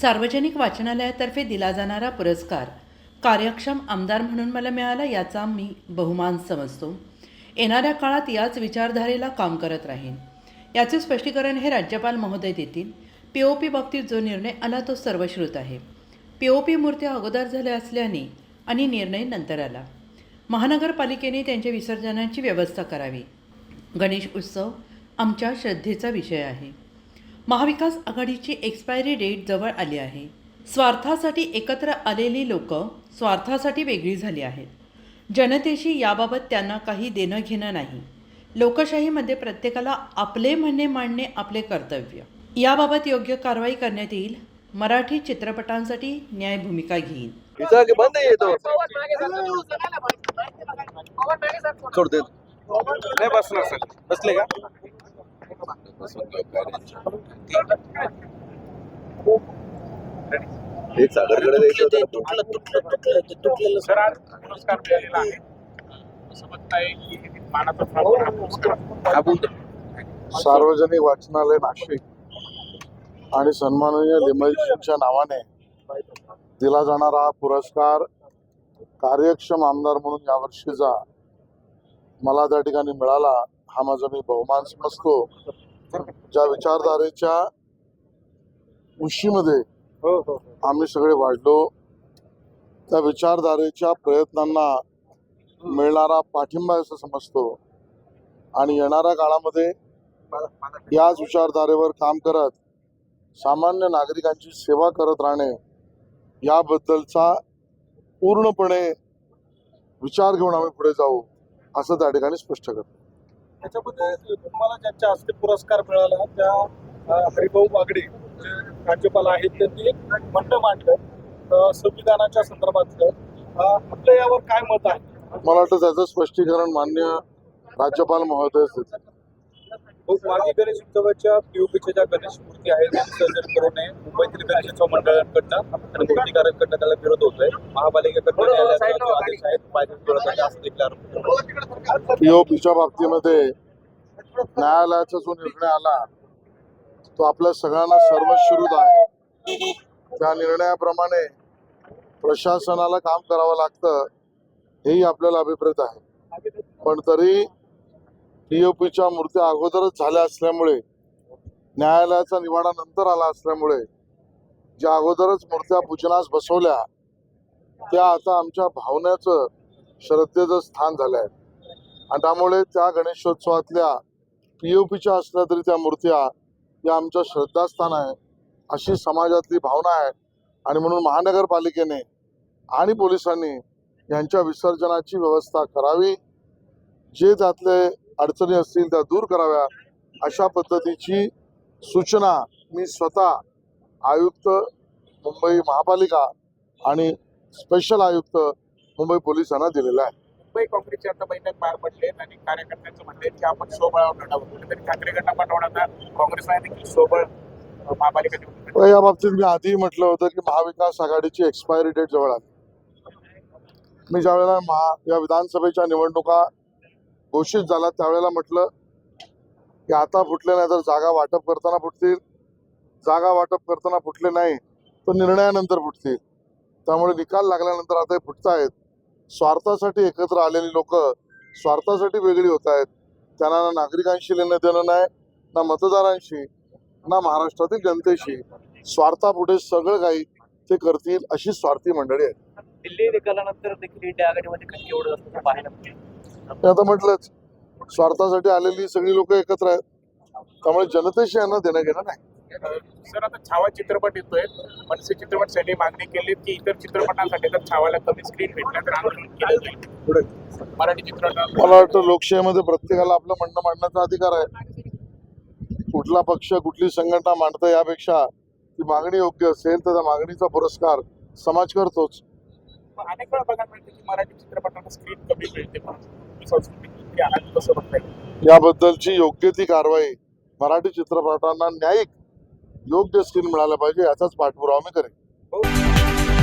सार्वजनिक वाचनालयातर्फे दिला जाणारा पुरस्कार कार्यक्षम आमदार म्हणून मला मिळाला याचा मी बहुमान समजतो. येणाऱ्या काळात याच विचारधारेला काम करत राहीन. याचे स्पष्टीकरण हे राज्यपाल महोदय देतील. पी ओ पी बाबतीत जो निर्णय आला तो सर्वश्रुत आहे. पी ओ पी मूर्त्या अगोदर झाल्या असल्याने आणि निर्णय नंतर आला. महानगरपालिकेने त्यांच्या विसर्जनाची व्यवस्था करावी. गणेश उत्सव आमच्या श्रद्धेचा विषय आहे. महाविकास आघाडीची एक्सपायरी डेट जवळ आली आहे. स्वार्थासाठी एकत्र आलेली लोक स्वार्थासाठी वेगळी झाली आहेत. जनतेशी याबाबत त्यांना काही देणं घेणं नाही. लोकशाहीमध्ये प्रत्येकाला आपले म्हणणे मांडणे आपले कर्तव्य. याबाबत योग्य कारवाई करण्यात येईल. मराठी चित्रपटांसाठी न्याय भूमिका सर. बसले का? सार्वजनिक वाचनालय नाशिक. आणि सन्माननीय लिमलजींच्या नावाने दिला जाणारा हा पुरस्कार कार्यक्षम आमदार म्हणून यावर्षीचा मला त्या ठिकाणी मिळाला. हा माझा मी बहुमान समजतो ज्या विचारधारेच्या उशीमध्ये आम्ही सगळे वाढलो त्या विचारधारेच्या प्रयत्नांना मिळणारा पाठिंबा असं समजतो. आणि येणाऱ्या काळामध्ये याच विचारधारेवर काम करत सामान्य नागरिकांची सेवा करत राहणे याबद्दलचा पूर्णपणे विचार घेऊन आम्ही पुढे जाऊ असं त्या ठिकाणी स्पष्ट करतो. त्याच्यामध्ये तुम्हाला ज्यांच्या हस्ते पुरस्कार मिळाला त्या हरिभाऊ बागडे राज्यपाल आहेत त्यांनी एक म्हणणं मांडलं संविधानाच्या संदर्भातलं. आपलं यावर काय मत आहे? मला वाटतं त्याचं स्पष्टीकरण मान्य राज्यपाल महोदयच देतील हो, मागे गणेश उत्सवाच्या पीओपीच्या ज्या गणेश मूर्ती आहेत विसर्जन करू नये मुंबईतील गणेशोत्सव मंडळांकडनं आणि मूर्तीकारांकडनं त्याला विरोध होतोय. महापालिकेकडनं आदेश पीओपीच्या बाबतीमध्ये न्यायालयाचा जो निर्णय आला तो आपल्या सगळ्यांना सर्वश्रुत आहे. त्या निर्णयाप्रमाणे प्रशासनाला काम करावं लागतं हेही आपल्याला अभिप्रेत आहे. पण तरी पीओपीच्या मूर्त्या अगोदरच झाल्या असल्यामुळे न्यायालयाचा निवाडा नंतर आला असल्यामुळे ज्या अगोदरच मूर्त्या पूजनास बसवल्या त्या आता आमच्या भावनेचं श्रद्धेचं स्थान झालं आहे आणि त्यामुळे त्या गणेशोत्सवातल्या पीओपीच्या असल्या तरी त्या मूर्त्या या आमच्या श्रद्धास्थान आहे अशी समाजातली भावना आहे. आणि म्हणून महानगरपालिकेने आणि पोलिसांनी यांच्या विसर्जनाची व्यवस्था करावी. जे त्यातले अडचणी असतील त्या दूर कराव्या अशा पद्धतीची सूचना मी स्वतः आयुक्त मुंबई महापालिका आणि स्पेशल आयुक्त मुंबई पोलिसांना दिलेला आहे. मुंबई काँग्रेसची आता बैठक पार पडली आणि कार्यकर्त्यांचं म्हणणं आहे की आपण सोबळावर लढावं ठाकरे गटापाठवणार काँग्रेसला देखील सोबळ अं, महापालिका या बाबतीत मी आधी म्हटलं होतं की महाविकास आघाडीची एक्सपायरी डेट जवळ आली. मी ज्यावेळेला महा या विधानसभेच्या निवडणुका घोषित झाल्या त्यावेळेला म्हटलं की आता फुटले नाही तर जागा वाटप करताना फुटतील. जागा वाटप करताना फुटले नाही तर निर्णयानंतर फुटतील. त्यामुळे निकाल लागल्यानंतर आता हे फुटतायत स्वार्थासाठी एकत्र आलेली लोक स्वार्थासाठी वेगळी होत आहेत. त्यांना ना नागरिकांशी लेणं देणं नाही ना मतदारांशी ना महाराष्ट्रातील जनतेशी. स्वार्थापुढे सगळं काही ते करतील अशी स्वार्थी मंडळी आहेत. दिल्ली निकालानंतर देखील इंडिया आघाडीमध्ये कधी एवढं असं पाहायला मिळेल. मी आता म्हटलंच स्वार्थासाठी आलेली सगळी लोक एकत्र आहेत. त्यामुळे जनतेशी यांना देणं घेणं नाही. सर आता छावा चित्रपट येतोय. मनसे चित्रपट सैनी मागणी केली की इतर चित्रपटांसाठी तर छावाला कमी स्क्रीन भेटलं तर आंदोलन केलं जाईल. मराठी चित्रपट. मला वाटतं लोकशाहीमध्ये प्रत्येकाला आपलं म्हणणं मांडण्याचा अधिकार आहे. कुठला पक्ष कुठली संघटना मांडतं यापेक्षा ती मागणी योग्य असेल तर त्या मागणीचा पुरस्कार समाज करतोच. अनेक वेळा बघायला मिळते की मराठी चित्रपटांना स्क्रीन कमी मिळते संस्कृती याबद्दलची योग्य ती कारवाई मराठी चित्रपटांना न्यायिक योग्य स्किल मिळाला पाहिजे याचाच पाठपुरावा मी करेन. हो.